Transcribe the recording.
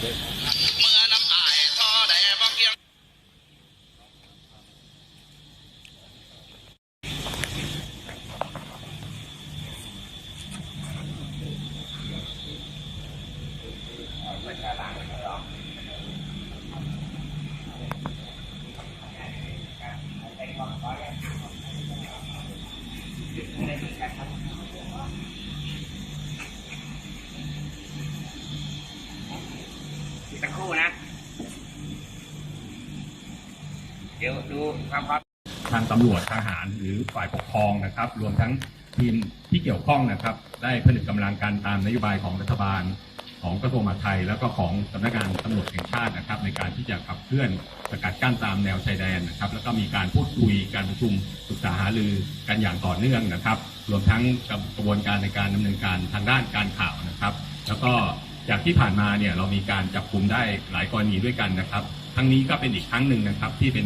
เสักครู่นะ เดี๋ยวดูความพร้อมทางตำรวจทหารหรือฝ่ายปกครองนะครับ รวมทั้งทีมที่เกี่ยวข้องนะครับ ได้ผนึกกำลังกันตามนโยบายของรัฐบาลของกระทรวงมหาดไทย แล้วก็ของสำนักงานตำรวจแห่งชาตินะครับ ในการที่จะขับเคลื่อนสกัดกั้นตามแนวชายแดนนะครับ แล้วก็มีการพูดคุยการประชุมปรึกษาหารือกันอย่างต่อเนื่องนะครับ รวมทั้งกระบวนการในการดำเนินการทางด้านการข่าวนะครับ แล้วก็ จากที่ผ่านมาเนี่ยเรามีการจับกลุ่มได้หลายกรณีด้วยกันนะครับครั้งนี้ก็เป็นอีกครั้งหนึ่งนะครับที่เป็น